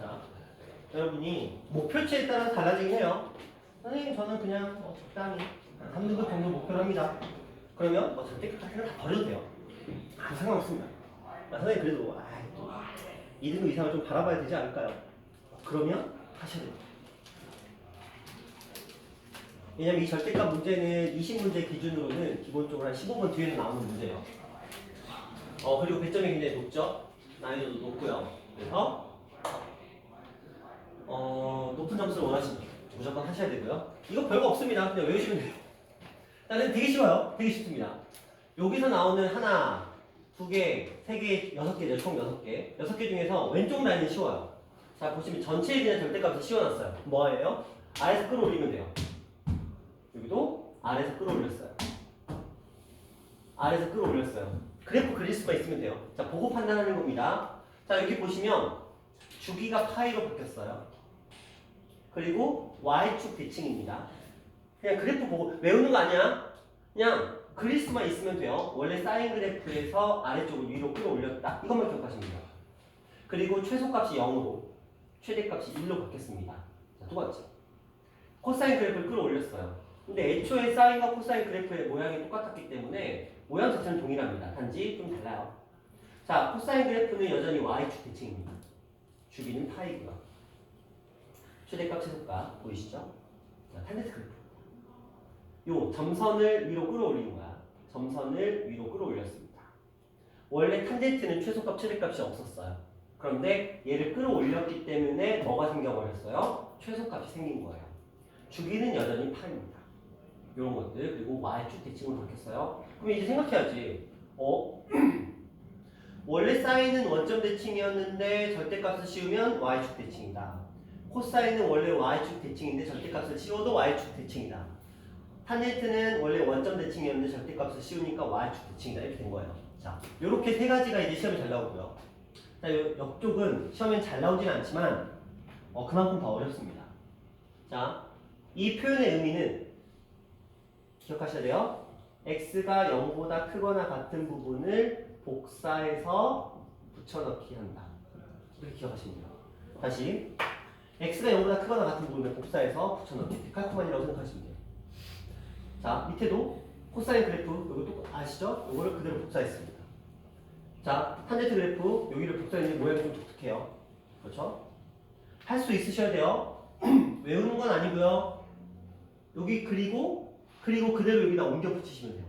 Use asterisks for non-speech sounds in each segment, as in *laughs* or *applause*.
자, 여러분이 목표치에 따라 달라지긴 해요. 선생님, 저는 그냥 뭐 적당히 한 3등급 정도 목표를 합니다. 그러면 뭐 절대까지는 다 버려도 돼요. 아무 상관없습니다. 아, 선생님, 그래도 아, 또 2등급 이상을 좀 바라봐야 되지 않을까요? 그러면 하셔야 돼요. 왜냐면 이 절대값 문제는 20문제 기준으로는 기본적으로 한 15번 뒤에는 나오는 문제예요. 어, 그리고 배점이 굉장히 높죠? 난이도도 높고요. 그래서 어, 높은 점수를 원하시면 무조건 하셔야 되고요. 이거 별거 없습니다. 그냥 외우시면 돼요. 나는 되게 쉬워요. 되게 쉽습니다. 여기서 나오는 하나, 두 개, 세 개, 여섯 개죠. 총 여섯 개. 여섯 개 중에서 왼쪽 라인은 쉬워요. 자, 보시면 전체에 대한 절대값을 씌워놨어요. 뭐예요? 아래에서 끌어올리면 돼요. 여기도 아래에서 끌어올렸어요. 아래에서 끌어올렸어요. 그래프 그릴 수가 있으면 돼요. 자, 보고 판단하는 겁니다. 자, 여기 보시면 주기가 파이로 바뀌었어요. 그리고 y축 대칭입니다. 그냥 그래프 보고 외우는 거 아니야. 그냥 그릴 수만 있으면 돼요. 원래 사인 그래프에서 아래쪽을 위로 끌어올렸다. 이것만 기억하시면 돼요. 그리고 최소값이 0으로 최대값이 1로 바뀌었습니다. 자, 두 번째. 코사인 그래프를 끌어올렸어요. 근데 애초에 사인과 코사인 그래프의 모양이 똑같았기 때문에 모양 자체는 동일합니다. 단지 좀 달라요. 자, 코사인 그래프는 여전히 y축 대칭입니다. 주기는 파이고요. 최대값, 최소값 보이시죠? 자, 탄젠트 그래프. 요 점선을 위로 끌어올리는 거야. 점선을 위로 끌어올렸습니다. 원래 탄젠트는 최소값, 최대값이 없었어요. 그런데 얘를 끌어올렸기 때문에 뭐가 생겨버렸어요? 최소값이 생긴 거예요. 주기는 여전히 파입니다. 이런 것들 그리고 y축 대칭으로 바뀌었어요. 그럼 이제 생각해야지. 어? *clears throat* 원래 사인은 원점 대칭이었는데 절대값을 씌우면 y축 대칭이다. 코사인은 원래 y축 대칭인데 절대값을 씌워도 y축 대칭이다. 탄젠트는 원래 원점 대칭이었는데 절대값을 씌우니까 y축 대칭이다. 이렇게 된 거예요. 자, 이렇게 세 가지가 이제 시험에 잘 나오고요. 자, 요- 옆쪽은 시험엔 잘 나오진 않지만 어, 그만큼 더 어렵습니다. 자, 이 표현의 의미는 기억하셔야 돼요. x가 0보다 크거나 같은 부분을 복사해서 붙여넣기 한다. 이렇게 기억하시면 돼요. 다시 x가 0보다 크거나 같은 부분을 복사해서 붙여넣기 데칼코만이라고 생각하시면 돼요. 자 밑에도 코사인 그래프 이것도 아시죠? 이거를 그대로 복사했습니다. 자 탄젠트 그래프 여기를 복사했는데 모양이 좀 독특해요. 그렇죠? 할 수 있으셔야 돼요. *clears throat* 외우는 건 아니고요. 여기 그리고 그리고 그대로 여기다 옮겨 붙이시면 돼요.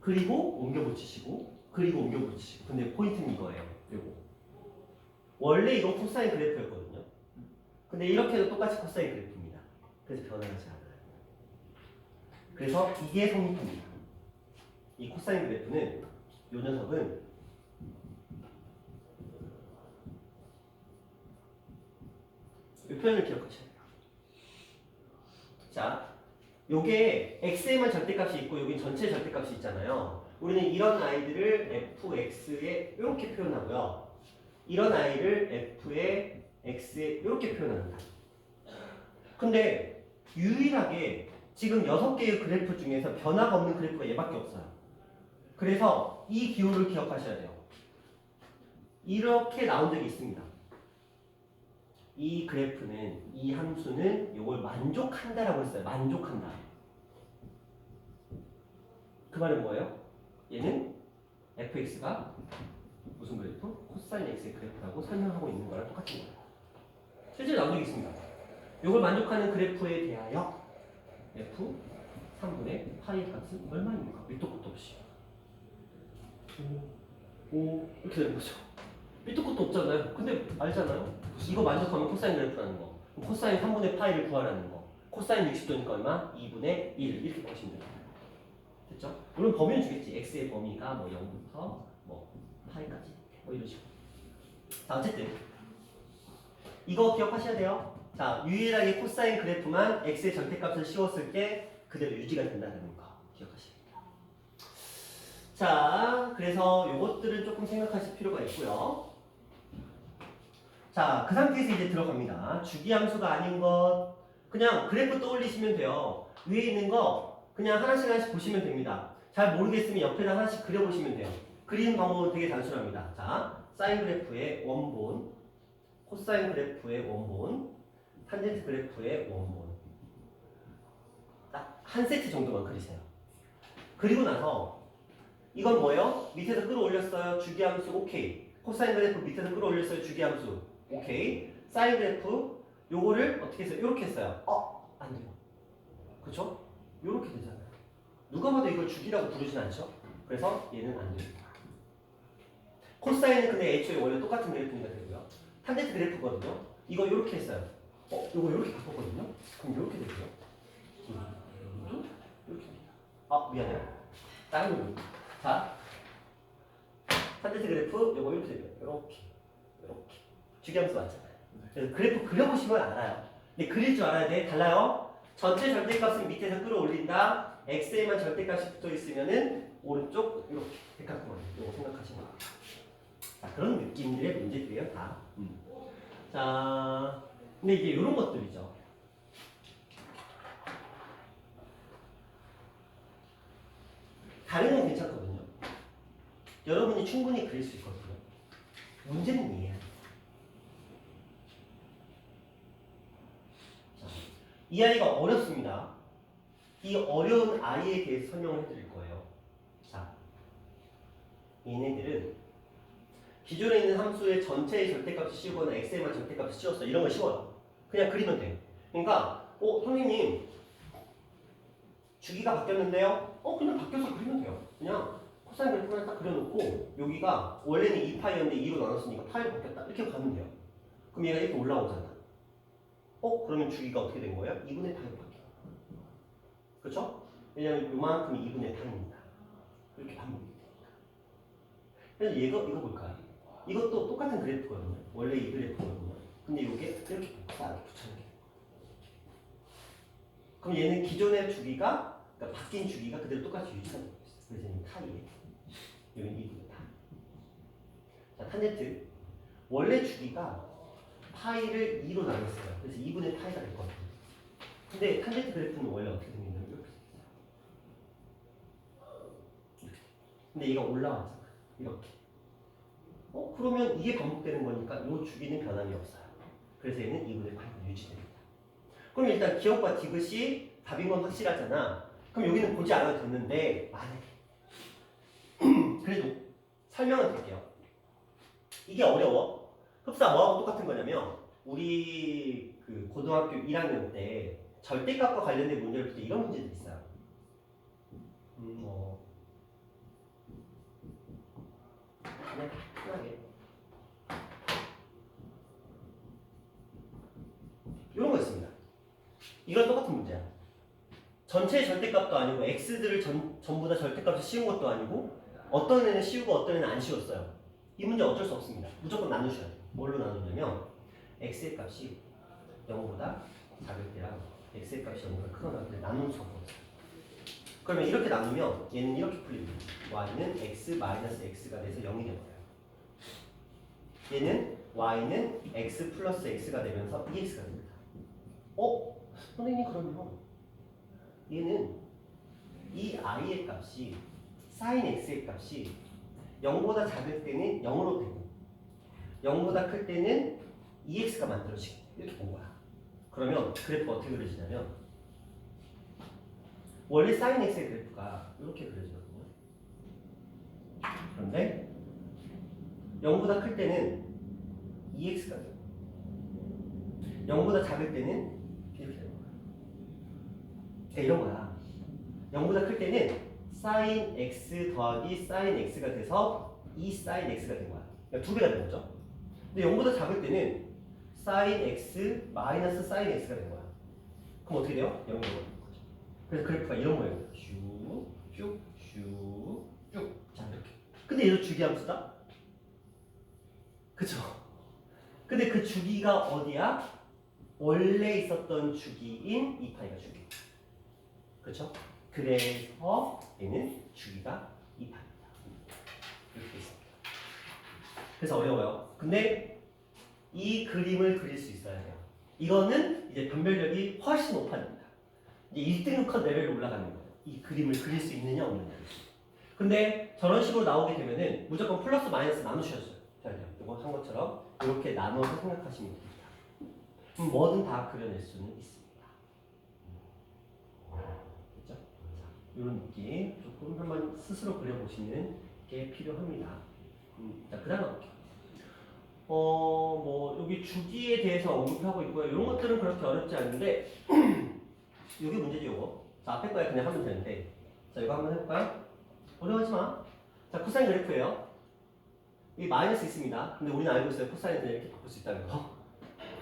그리고 옮겨 붙이시고 그리고 옮겨 붙이시고 근데 포인트는 이거예요. 요거 원래 이건 코사인 그래프였거든요. 근데 이렇게도 똑같이 코사인 그래프입니다. 그래서 변하지 않아요. 그래서 이게 성립합니다. 이 코사인 그래프는 요 녀석은 이 표현을 기억하셔야 돼요. 자, 요게 x에만 절대값이 있고 여긴 전체 절대값이 있잖아요. 우리는 이런 아이들을 fx에 이렇게 표현하고요. 이런 아이를 f의 x에 이렇게 표현합니다. 근데 유일하게 지금 여섯 개의 그래프 중에서 변화가 없는 그래프가 얘밖에 없어요. 그래서 이 기호를 기억하셔야 돼요. 이렇게 나온 적이 있습니다. 이 그래프는 이 함수는 이걸 만족한다라고 했어요. 만족한다. 그 말은 뭐예요? 얘는 fx가 무슨 그래프? 코사인 x의 그래프라고 설명하고 있는 거랑 똑같은 거예요. 실제로 나온 적이 있습니다. 이걸 만족하는 그래프에 대하여 f 3분의 파이 값은 얼마입니까? 밑도 끝도 없이 5, 5 이렇게 되는 거죠. 밑도 끝도 없잖아요. 근데 알잖아요. 이거 만족하면 코사인 그래프라는 거. 코사인 3분의 파이를 구하라는 거. 코사인 60도니까 얼마? 2분의 1 이렇게 구하시면 됩니다. 됐죠? 물론 범위는 주겠지. x의 범위가 뭐 0부터 뭐 파이까지 뭐 이런 식으로. 자 어쨌든 이거 기억하셔야 돼요. 자 유일하게 코사인 그래프만 x의 절대값을 씌웠을 때 그대로 유지가 된다는 거 기억하셔야 돼요. 자 그래서 요것들은 조금 생각하실 필요가 있고요. 자, 그 상태에서 이제 들어갑니다. 주기함수가 아닌 것, 그냥 그래프 떠올리시면 돼요. 위에 있는 거 그냥 하나씩 하나씩 보시면 됩니다. 잘 모르겠으면 옆에다 하나씩 그려보시면 돼요. 그리는 방법은 되게 단순합니다. 자, 사인 그래프의 원본, 코사인 그래프의 원본, 탄젠트 그래프의 원본. 딱 한 세트 정도만 그리세요. 그리고 나서 이건 뭐예요? 밑에서 끌어올렸어요. 주기함수 오케이. 코사인 그래프 밑에서 끌어올렸어요. 주기함수 오케이. 사인 그래프 요거를 어떻게 했어요? 이렇게 했어요. 어? 안 돼요. 그쵸? 요렇게 되잖아요. 누가 봐도 이걸 주기라고 부르진 않죠? 그래서 얘는 안 됩니다. 코사인은 근데 애초에 원래 똑같은 그래프니까 되고요. 탄젠트 그래프거든요. 이거 이렇게 했어요. 어, 이거 이렇게 바꿨거든요. 그럼 이렇게 되고요. 이것도 이렇게. 아, 미안해요. 다른 거. 자, 탄젠트 그래프 이거 이렇게 됩니다. 이렇게, 이렇게. 주기함수 맞잖아요. 그래서 그래프 그려보시면 알아요. 근데 그릴 줄 알아야 돼. 달라요. 전체 절대값은 밑에서 끌어올린다. x에만 절대값이 붙어 있으면은 오른쪽 이렇게 백각구만 이거 생각하시면 돼요. 자 그런 느낌들의 문제들이에요 다. 자 근데 이제 이런 것들이죠. 다른 건 괜찮거든요. 여러분이 충분히 그릴 수 있거든요. 문제는 이해해야 돼요. 자, 이 아이가 어렵습니다. 이 어려운 아이에 대해서 설명을 해드릴 거예요. 자, 얘네들은 기존에 있는 함수의 전체의 절대값을 씌우거나 x에만 절대값을 씌웠어. 이런 거 쉬워요. 그냥 그리면 돼. 그러니까, 어, 선생님, 주기가 바뀌었는데요? 어, 그냥 바뀌어서 그리면 돼요. 그냥 코사인 그래프를 딱 그려놓고, 여기가 원래는 2파이였는데 2로 나눴으니까 파이로 바뀌었다. 이렇게 가면 돼요. 그럼 얘가 이렇게 올라오잖아. 어, 그러면 주기가 어떻게 된 거예요? 2분의 파이로 바뀌어. 그렇죠? 왜냐면 요만큼이 2분의 8입니다. 이렇게 반복이 되니까. 그래서 얘가 이거 볼까요? 이것도 똑같은 그래프거든요. 원래 이 그래프거든요. 근데 이게 이렇게 딱 붙여놓게. 그럼 얘는 기존의 주기가 그러니까 바뀐 주기가 그대로 똑같이 유지가 되고 있어요. 그래서 얘는 타이에 여기는 2분의 8. 자, 탄젠트 원래 주기가 파이를 2로 나눴어요. 그래서 2분의 파이가 됐거든요. 근데 탄젠트 그래프는 원래 어떻게 생겼어요. 이렇게. 근데 얘가 올라왔잖아. 이렇게. 어? 그러면 이게 반복되는 거니까 이 주기는 변함이 없어요. 그래서 얘는 2분의 8이 유지됩니다. 그럼 일단 기억과 디귿이 답인 건 확실하잖아. 그럼 여기는 보지 않아도 됐는데 만약에 *clears throat* 그래도 설명은 드릴게요. 이게 어려워. 흡사 뭐하고 똑같은 거냐면 우리 그 고등학교 1학년 때 절대값과 관련된 문제를 풀때 이런 문제들이 있어요. 음, 뭐그 냥 편하게 이런 거 있습니다. 이건 똑같은 문제야. 전체 절대값도 아니고 x들을 전, 전부 다 절대값을 씌운 것도 아니고 어떤 애는 씌우고 어떤 애는 안 씌웠어요. 이 문제 어쩔 수 없습니다. 무조건 나누셔야 돼요. 뭘로 나누냐면 x의 값이 0보다 작을 때랑 x의 값이 0보다 크거나 그때 나누는 수가 없어요. 그러면 이렇게 나누면 얘는 이렇게 풀립니다. y는 x 마이너스 x가 돼서 0이 되어요. 얘는 y는 x 플러스 x가 되면서 2x가 됩니다. 어? 선생님 그러면 얘는 이 i의 값이 sin x의 값이 0보다 작을 때는 0으로 되고 0보다 클 때는 2x가 만들어지고 이렇게 본 거야. 그러면 그래프가 어떻게 그려지냐면 원래 sin x의 그래프가 이렇게 그려지거든요. 그런데 0보다 클 때는 2x가 돼요. 0보다 작을 때는 이렇게 되는 거야. 그러니까 이런 거야. 0보다 클 때는 sin x 더하기 sin x가 돼서 2 sin x가 된 거야. 그러니까 두 배가 된 거죠. 근데 0보다 작을 때는 sin x 마이너스 sin x가 된 거야. 그럼 어떻게 돼요? 0이 되는 거죠. 그래서 그래프가 이런 모양이에요. 쭉, 쭉, 쭉, 쭉. 자, 이렇게. 근데 얘도 주기함수다? 그쵸? 근데 그 주기가 어디야? 원래 있었던 주기인 2파이가 주기. 그쵸? 그래서 얘는 주기가 2파입니다. 이렇게 있습니다. 그래서 어려워요. 근데 이 그림을 그릴 수 있어야 돼요. 이거는 이제 변별력이 훨씬 높아집니다. 이제 1등급 레벨로 올라가는 거예요. 이 그림을 그릴 수 있느냐 없느냐. 근데 저런 식으로 나오게 되면은 무조건 플러스 마이너스 나누셔야 돼요. 이거 한 것처럼. 이렇게 나눠서 생각하시면 됩니다. 뭐든 다 그려낼 수는 있습니다. 그렇죠? 자, 이런 느낌 조금 한번 스스로 그려보시는 게 필요합니다. 음, 자, 그 다음 볼게요. 어, 뭐, 여기 주기에 대해서 언급하고 있고요. 이런 것들은 그렇게 어렵지 않은데, 이게 문제지, 요거. 자, 앞에 거에 그냥 하면 되는데. 자, 이거 한번 해볼까요? 어려워하지 마. 자, 코사인 그래프예요. 여기 마이너스 있습니다. 근데 우리는 알고 있어요. 코사인을 이렇게 바꿀 수 있다는 거.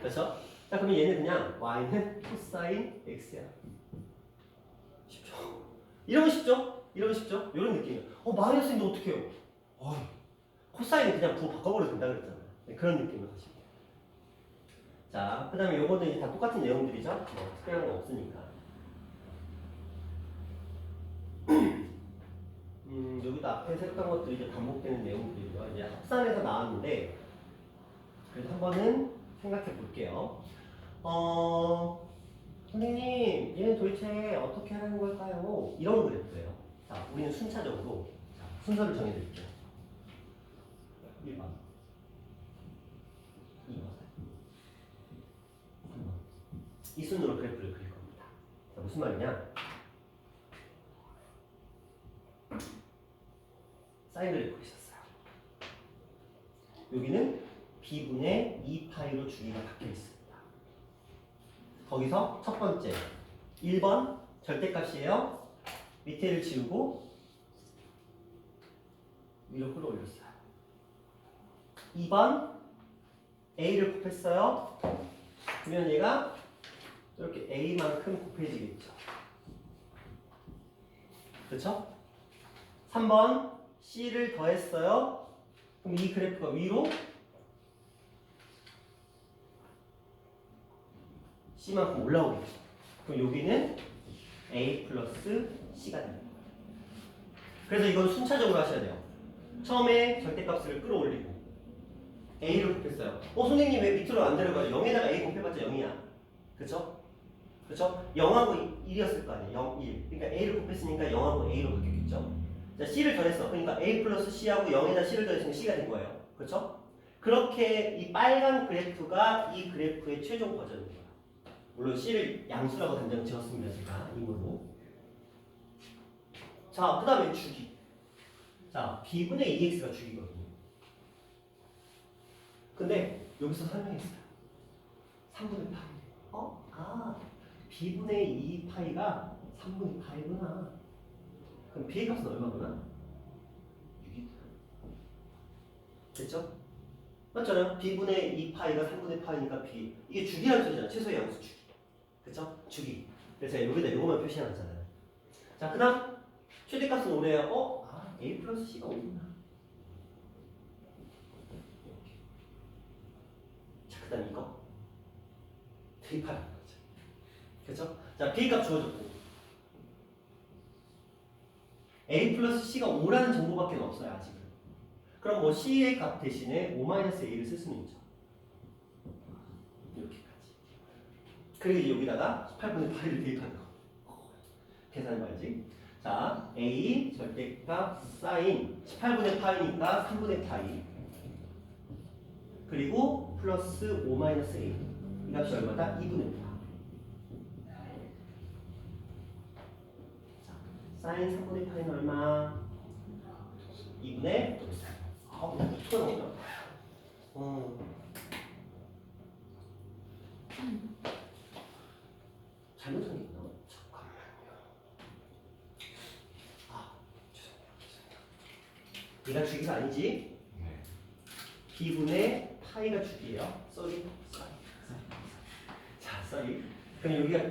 그렇죠? 자, 그러면 얘는 그냥 y는 코사인 x야. 쉽죠? 이러면 쉽죠? 이러면 쉽죠? 이런 느낌이에요. 어, 마이너스인데 어떡해요? 어이, 코사인은 그냥 부호 바꿔버려도 된다 그랬잖아요. 네, 그런 느낌으로 하시면 돼요. 자, 그 다음에 요거는 이제 다 똑같은 내용들이죠? 뭐, 특별한 건 없으니까. 음, 여기도 앞에서 했던 것들이 이제 반복되는 내용들이고요. 이제 합산해서 나왔는데, 그래서 한 번은 생각해 볼게요. 어, 선생님, 얘는 도대체 어떻게 하는 걸까요? 이런 그래프예요. 자, 우리는 순차적으로 자, 순서를 정해드릴게요. 1번, 2번, 3번. 이 순으로 그래프를 그릴 겁니다. 자, 무슨 말이냐? 사인 그래프가 있었어요. 여기는 b분의 2파이로 주기가 바뀌어 있습니다. 거기서 첫 번째 1번 절대값이에요. 밑에를 지우고 위로 끌어올렸어요. 2번 a를 곱했어요. 그러면 얘가 이렇게 a만큼 곱해지겠죠. 그렇죠? 3번 c를 더했어요. 그럼 이 그래프가 위로 c만큼 올라오겠죠. 그럼 여기는 a 플러스 c가 됩니다. 그래서 이건 순차적으로 하셔야 돼요. 처음에 절대값을 끌어올리고 a를 곱했어요. 어 선생님 왜 밑으로 안 내려가요? 0에다가 a 곱해봤자 0이야. 그쵸? 그쵸? 0하고 1이었을 거 아니에요. 0, 1. 그러니까 a를 곱했으니까 0하고 a로 바뀌었겠죠? 자, c를 더했어. 그러니까 a 플러스 c하고 0에다 c를 더했으면 c가 된 거예요. 그렇죠? 그렇게 이 빨간 그래프가 이 그래프의 최종 거야. 물론 c를 양수라고 단정 지었습니다. 제가 이걸로. 자, 그 다음에 주기. 자, b분의 2x가 주기거든요. 근데 여기서 설명했어요. 3분의 파이. 어? 아, b분의 2파이가 3분의 파이구나. 그럼 b의 값은 얼마구나? 6이 됐죠? 맞잖아요. b분의 2파이가 3분의 파이니까 b. 이게 주기라는 소리잖아. 최소의 양수 주기. 그쵸? 주기. 그래서 여기다 요거만 표시해놨잖아요. 자, 그 다음 최대값은 오래요. 어? 아, a 플러스 c가 5구나. 이렇게. 자, 그 다음 이거. 대입하는 거죠. 그쵸? 자, b 값 주어졌고. a 플러스 c가 5라는 정보밖에 없어요 아직은 그럼 뭐 c의 값 대신에 5-a를 쓸 수는 있죠 이렇게까지 그리고 여기다가 18분의 8을 대입하는 거 계산해 봐야지 자 a 절대값 사인 18분의 파이니까 3분의 파이 그리고 플러스 5-a 이 값이 얼마다? 2분의 8 사인 3분의 파이는 얼마? 2분의 아, 뭐 어떻게 나오냐? 어. 잘못한 게 있나? 잠깐만요. 아, 죄송해요. 얘가 주기가 아니지? 네. b분의 파이가 주기예요. 쏘리, 쏘리, 자, 쏘리. 그럼 여기가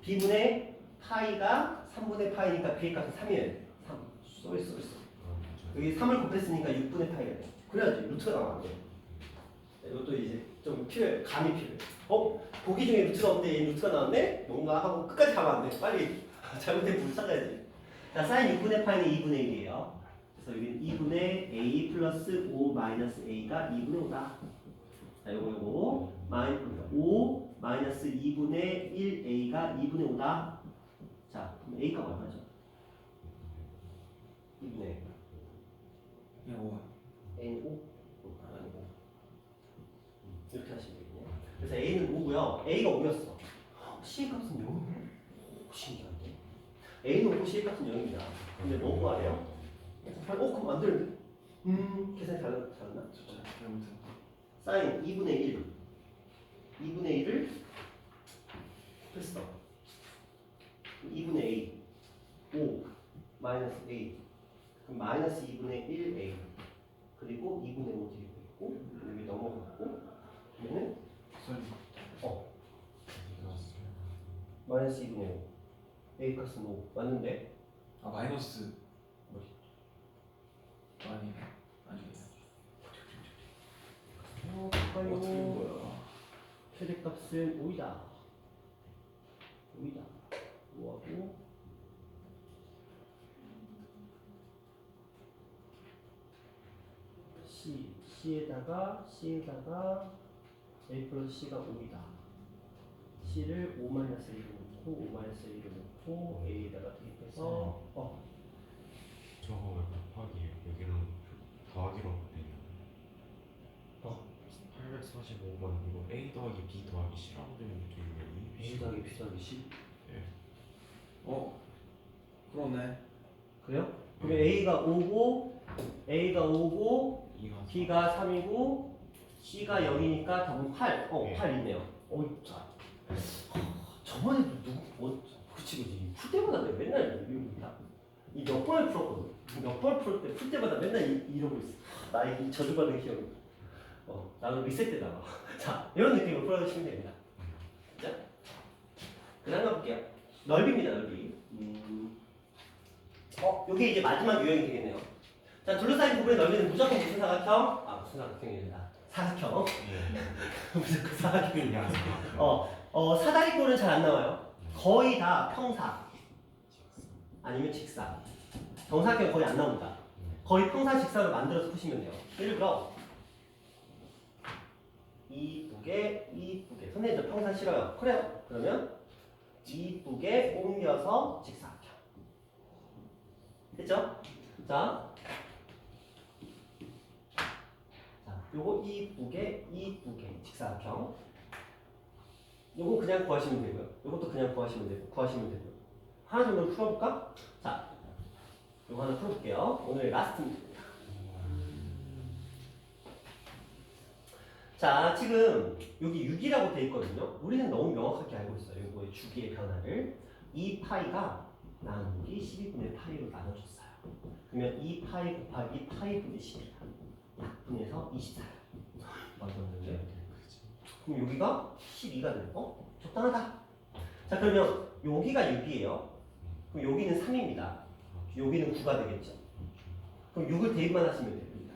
b분의 파이가 3분의 파이니까 b의 값은 3이에요. 3. 쏘리, 쏘리, 쏘리. 여기 3을 곱했으니까 6분의 파이가 돼. 그래야지 루트가 나와야 돼. 네, 이것도 이제 좀 필요해. 감이 필요해. 어? 보기 중에 루트가 없는데 이 루트가 나왔네? 뭔가 하고 끝까지 가면 안 돼. 빨리 *laughs* 잘못된 부분 찾아야지. 자, 사인 6분의 파는 2분의 1이에요. 그래서 여기는 2분의 a 플러스 5 마이너스 a가 2분의 5다. 자, 요거 요거 마이, 5 마이너스 2분의 1a가 2분의 5다. 자, a값 얼마죠? 2분의 1. 5. a는 5. 5고요. A가 5였어. C 값은 0이네. 신기한데. A는 5고 C 값은 0입니다. 근데 너무 구하래요. 어, 그럼 안 되는데? 음, 계산이 잘, 잘했나? 잘못했다. 사인 2분의 1. 2분의 1을 했어. 2분의 A. 5 마이너스 A. 그럼 마이너스 2분의 1A. 그리고 2분의 5 드리고 있고, 여기 넘어갔고, 그러면은 선 마이너스 2분의 5. A 값은 5. 맞는데? 아 마이너스 뭐지? 아니 아니에요. 어, 어떻게 된 거야? 최대 값은 5이다. 5이다. 5하고 C, C에다가 C에다가 A 플러스 C가 5이다. C를 5 마이너스 1로 놓고 5 마이너스 1로 놓고 A에다가 대입해서 어 저거 왜 곱하기예요? 여기는 더하기로 되냐? 어. 845번 이거 A 더하기 B 더하기 C라고 되는 이 A 더하기 B 더하기 C 어 그러네. 그래요? 그러면 A가 5고 A가 5고 이가 B가 3이고 C가 0이니까 답은 8. 어, 네. 8 있네요. 어, 자. 저번에도 누구 뭐 그치 그치 풀 때마다 내가 맨날 이러고 이몇 번을 풀었거든. 몇 번을 풀을 때풀 때마다 맨날 이, 이러고 있어. 나이 저주받은 기억. 어, 나는 리셋되다가. *laughs* 자, 이런 느낌으로 풀어주시면 됩니다. 자, 그 다음 가볼게요. 넓이입니다, 넓이. 음. 어, 이게 이제 마지막 유형이 되겠네요. 자, 둘러싸인 부분의 넓이는 무조건 무슨 사각형? 아, 무슨 사각형이 아니라 사각형. 예. 무조건 사각형이야. 그냥 어, 어, 사다리꼴은 잘 안 나와요. 거의 다 평사 아니면 직사. 정사각형 거의 안 나옵니다. 거의 평사 직사로 만들어서 푸시면 돼요. 예를 들어 이쁘게 이쁘게 선생님 저 평사 싫어요. 그래요. 그러면 이쁘게 옮겨서 직사각형. 됐죠? 자, 자, 요거 이쁘게 이쁘게 직사각형. 요거 그냥 구하시면 되고요. 요것도 그냥 구하시면 되고 구하시면 되고요. 하나 정도 풀어볼까? 자, 요거 하나 풀어볼게요. 오늘 라스트입니다. 자, 지금 여기 6이라고 돼 있거든요. 우리는 너무 명확하게 알고 있어요. 요거의 주기의 변화를. 이 파이가 나누기 12분의 파이로 나눠줬어요. 그러면 이 파이 곱하기 파이 분의 10이야. 약분해서 24야. 맞았는데? 그럼 여기가 12가 되는 어? 적당하다. 자 그러면 여기가 6이에요. 그럼 여기는 3입니다. 여기는 9가 되겠죠. 그럼 6을 대입만 하시면 됩니다.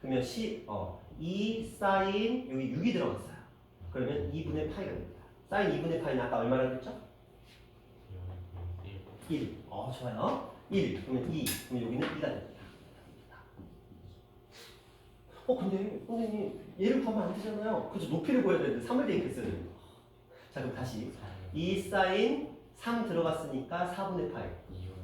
그러면 10, 어, 2 사인 여기 6이 들어갔어요. 그러면 2분의 파이가 됩니다. 사인 2분의 파이는 아까 얼마나 했죠? 1. 어 좋아요. 1. 그러면 2. 그럼 여기는 2가 됩니다. 어 근데 선생님 얘를 구하면 안 되잖아요. 그죠 높이를 구해야 되는데 3을 대입했어야 됩니다. 자 그럼 다시 2 사인 3 들어갔으니까 4분의 파이.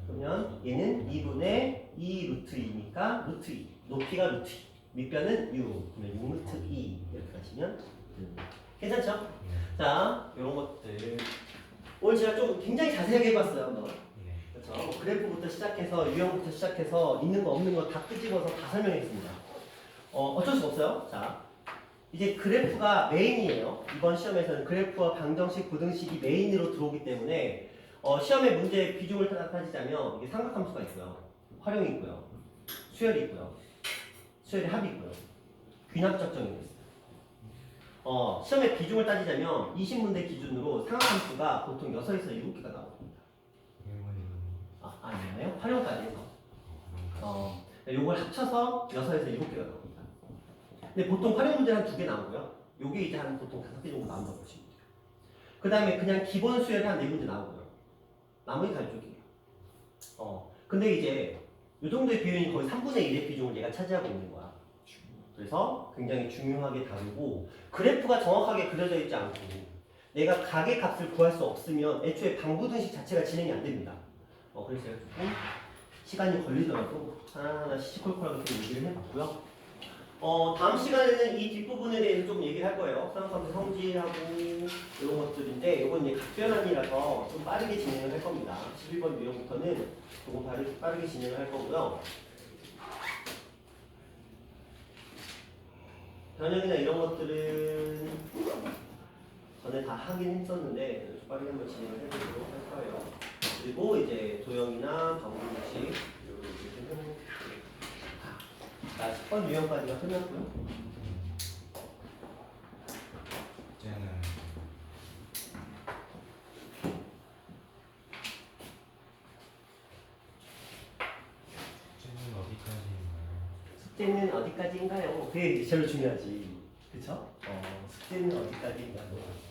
그러면 얘는 2분의 2 루트 2니까 루트 2. 높이가 루트 2. 밑변은 6. 그러면 6 루트 2 이렇게 하시면 됩니다. 괜찮죠? 자 이런 것들 오늘 제가 좀 굉장히 자세하게 해봤어요. 한번. 그렇죠. 뭐 그래프부터 시작해서 유형부터 시작해서 있는 거 없는 거 다 끄집어서 다 설명했습니다. 어, 어쩔 수 없어요. 자, 이제 그래프가 메인이에요. 이번 시험에서는 그래프와 방정식, 부등식이 메인으로 들어오기 때문에 어, 시험의 문제 비중을 따- 따지자면 이게 삼각함수가 있고요. 활용이 있고요. 수열이 있고요. 수열의 합이 있고요. 귀납적정이 있어요. 어, 시험의 비중을 따지자면 20문제 기준으로 삼각함수가 보통 6에서 7개가 나옵니다. 아, 아니에요? 활용까지 해서. 어, 요걸 합쳐서 6에서 7개가 나옵니다. 근데 보통 활용 문제 한 두 개 나오고요. 요게 이제 한 보통 다섯 개 정도 나온다고 보시면 돼요. 그 다음에 그냥 기본 수열이 한 네 문제 나오고요. 나머지 다 이쪽이에요. 어, 근데 이제 요 정도의 비율이 거의 3분의 1의 비중을 얘가 차지하고 있는 거야. 그래서 굉장히 중요하게 다루고 그래프가 정확하게 그려져 있지 않고 내가 가계 값을 구할 수 없으면 애초에 방부등식 자체가 진행이 안 됩니다. 어, 그래서 제가 조금 시간이 걸리더라도 하나하나 시시콜콜하게 좀 얘기를 해봤고요. 어, 다음 시간에는 이 뒷부분에 대해서 좀 얘기를 할 거예요. 수학함수 성질하고 이런 것들인데 이건 이제 각변환이라서 좀 빠르게 진행을 할 겁니다. 11번 유형부터는 조금 빠르게, 빠르게 진행을 할 거고요. 변형이나 이런 것들은 전에 다 하긴 했었는데 좀 빠르게 한번 진행을 해보도록 할 거예요. 그리고 이제 도형이나 해보고 자, 10번 유형까지가 끝났고요. 쟤는 쟤는 어디까지인가요? 숙제는 어디까지인가요? 그게 제일 중요하지. 그쵸? 어, 숙제는 어디까지인가요?